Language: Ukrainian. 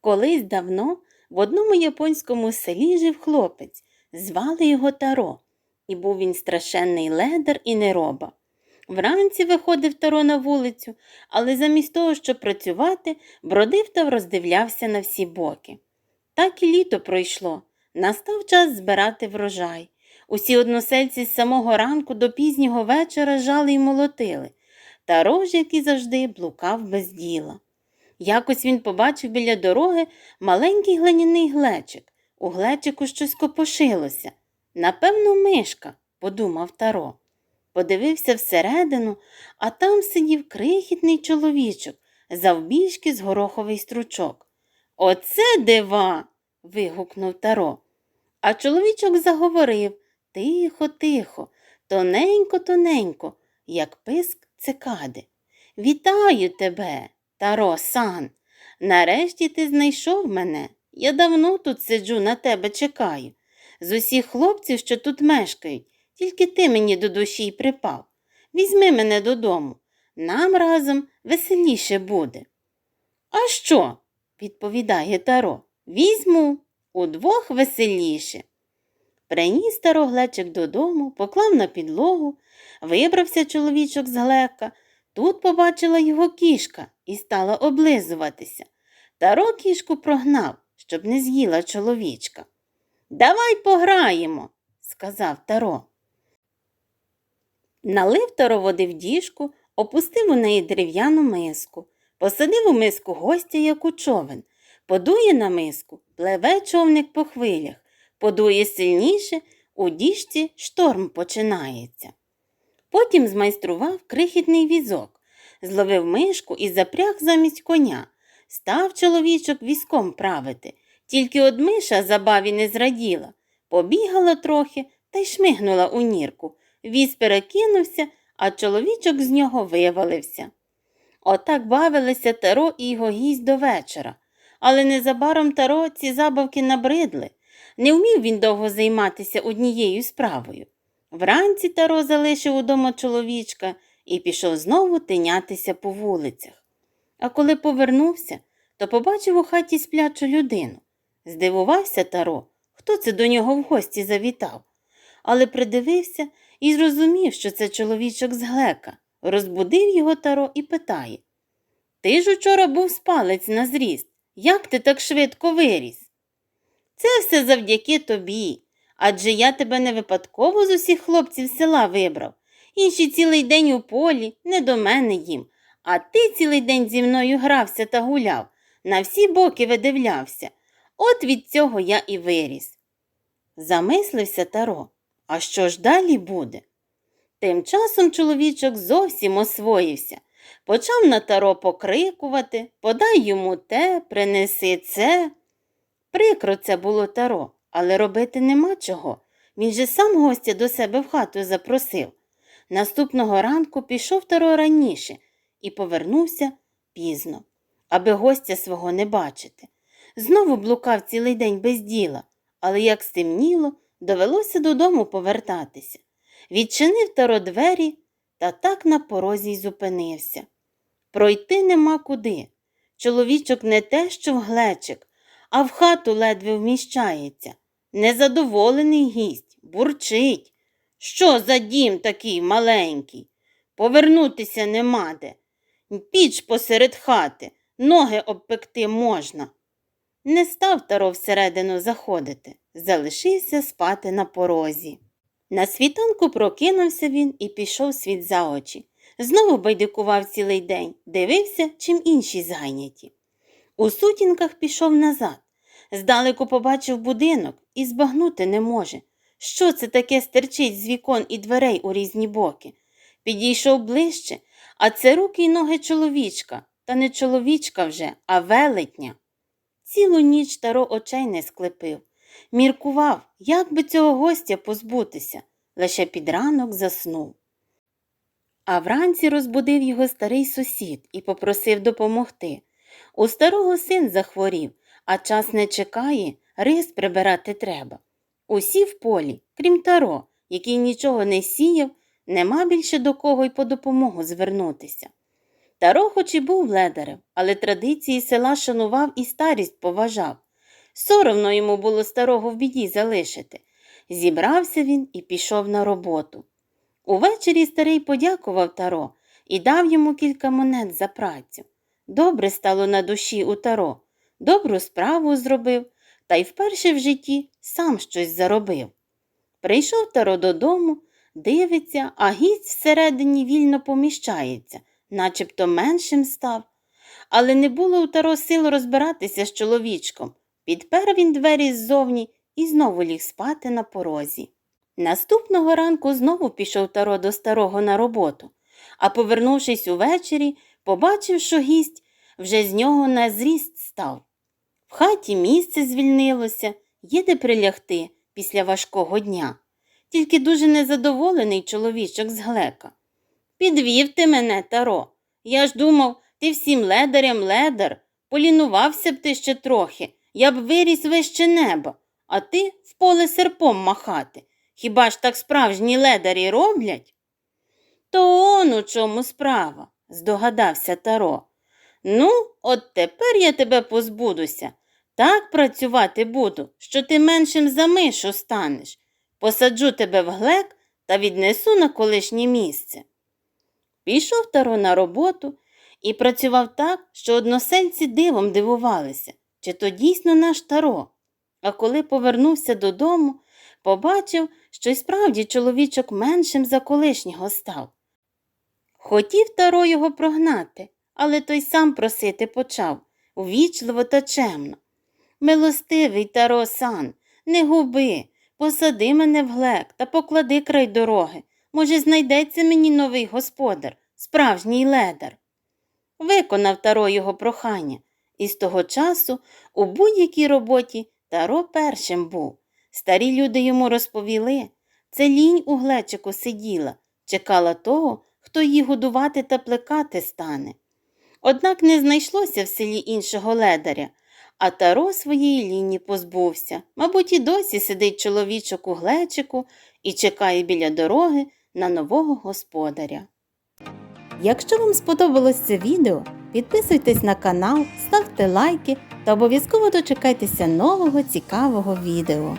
Колись давно в одному японському селі жив хлопець, звали його Таро, і був він страшенний ледар і нероба. Вранці виходив Таро на вулицю, але замість того, щоб працювати, бродив та роздивлявся на всі боки. Так і літо пройшло. Настав час збирати врожай. Усі односельці з самого ранку до пізнього вечора жали й молотили. Таро ж, як і завжди, блукав без діла. Якось він побачив біля дороги маленький глиняний глечик. У глечику щось копошилося. Напевно, мишка, подумав Таро. Подивився всередину, а там сидів крихітний чоловічок, завбільшки з гороховий стручок. Оце дива. вигукнув Таро. А чоловічок заговорив тихо, тихо, тоненько, тоненько, як писк цикади. Вітаю тебе, Таро сан. Нарешті ти знайшов мене. Я давно тут сиджу, на тебе чекаю. З усіх хлопців, що тут мешкають, тільки ти мені до душі й припав. Візьми мене додому. Нам разом веселіше буде. А що? відповідає Таро. Візьму удвох веселіше. Приніс Таро глечик додому, поклав на підлогу, вибрався чоловічок з глека. Тут побачила його кішка і стала облизуватися. Таро кішку прогнав, щоб не з'їла чоловічка. Давай пограємо, сказав Таро. Налив Таро води в діжку, опустив у неї дерев'яну миску, посадив у миску гостя, як у човен, подує на миску, пливе човник по хвилях, подує сильніше, у діжці шторм починається. Потім змайстрував крихітний візок, зловив мишку і запряг замість коня. Став чоловічок візком правити, тільки од миша забаві не зраділа. Побігала трохи та й шмигнула у нірку. Віз перекинувся, а чоловічок з нього вивалився. Отак бавилися Таро і його гість до вечора. Але незабаром Таро ці забавки набридли. Не вмів він довго займатися однією справою. Вранці Таро залишив удома чоловічка і пішов знову тинятися по вулицях. А коли повернувся, то побачив у хаті сплячу людину. Здивувався Таро, хто це до нього в гості завітав, але придивився і зрозумів, що це чоловічок з глека. Розбудив його Таро і питає Ти ж учора був спалець на зріст. Як ти так швидко виріс? Це все завдяки тобі. Адже я тебе не випадково з усіх хлопців села вибрав. Інші цілий день у полі, не до мене їм. А ти цілий день зі мною грався та гуляв, на всі боки видивлявся. От від цього я і виріс. Замислився Таро. А що ж далі буде? Тим часом чоловічок зовсім освоївся. Почав на таро покрикувати, подай йому те, принеси це. Прикро це було таро, але робити нема чого. Він же сам гостя до себе в хату запросив. Наступного ранку пішов таро раніше і повернувся пізно, аби гостя свого не бачити. Знову блукав цілий день без діла, але як стемніло, довелося додому повертатися. Відчинив таро двері та так на порозі й зупинився. Пройти нема куди. Чоловічок не те, що в глечик, а в хату ледве вміщається. Незадоволений гість, бурчить. Що за дім такий маленький? Повернутися нема де. Піч посеред хати, ноги обпекти можна. Не став Таро всередину заходити, залишився спати на порозі. На світанку прокинувся він і пішов світ за очі. Знову байдикував цілий день, дивився, чим інші зайняті. У сутінках пішов назад. Здалеку побачив будинок і збагнути не може. Що це таке стерчить з вікон і дверей у різні боки? Підійшов ближче, а це руки й ноги чоловічка, та не чоловічка вже, а велетня. Цілу ніч таро очей не склепив. Міркував, як би цього гостя позбутися, лише під ранок заснув. А вранці розбудив його старий сусід і попросив допомогти. У старого син захворів, а час не чекає, рис прибирати треба. Усі в полі, крім таро, який нічого не сіяв, нема більше до кого й по допомогу звернутися. Таро хоч і був ледарем, але традиції села шанував і старість поважав. Соромно йому було старого в біді залишити. Зібрався він і пішов на роботу. Увечері старий подякував Таро і дав йому кілька монет за працю. Добре стало на душі у Таро, добру справу зробив, та й вперше в житті сам щось заробив. Прийшов Таро додому, дивиться, а гість всередині вільно поміщається, начебто меншим став. Але не було у Таро сил розбиратися з чоловічком. Підпер він двері ззовні і знову ліг спати на порозі. Наступного ранку знову пішов Таро до старого на роботу, а повернувшись увечері, побачив, що гість вже з нього на зріст став. В хаті місце звільнилося, є де прилягти після важкого дня. Тільки дуже незадоволений чоловічок з глека. Підвів ти мене, Таро. Я ж думав, ти всім ледарям ледар. Полінувався б ти ще трохи, я б виріс вище неба, а ти в поле серпом махати. Хіба ж так справжні ледарі роблять? То он у чому справа, здогадався Таро. Ну, от тепер я тебе позбудуся. Так працювати буду, що ти меншим за мишу станеш. Посаджу тебе в глек та віднесу на колишнє місце. Пішов Таро на роботу і працював так, що односельці дивом дивувалися, чи то дійсно наш Таро. А коли повернувся додому, побачив, що й справді чоловічок меншим за колишнього став. Хотів Таро його прогнати, але той сам просити почав, увічливо та чемно. Милостивий Таро сан, не губи, посади мене в глек та поклади край дороги. Може, знайдеться мені новий господар, справжній ледар. Виконав Таро його прохання, і з того часу у будь-якій роботі Таро першим був. Старі люди йому розповіли, це лінь у глечику сиділа, чекала того, хто її годувати та плекати стане. Однак не знайшлося в селі іншого ледаря, а Таро своєї ліні позбувся. Мабуть, і досі сидить чоловічок у глечику і чекає біля дороги на нового господаря. Якщо вам сподобалось це відео, підписуйтесь на канал, ставте лайки та обов'язково дочекайтеся нового цікавого відео.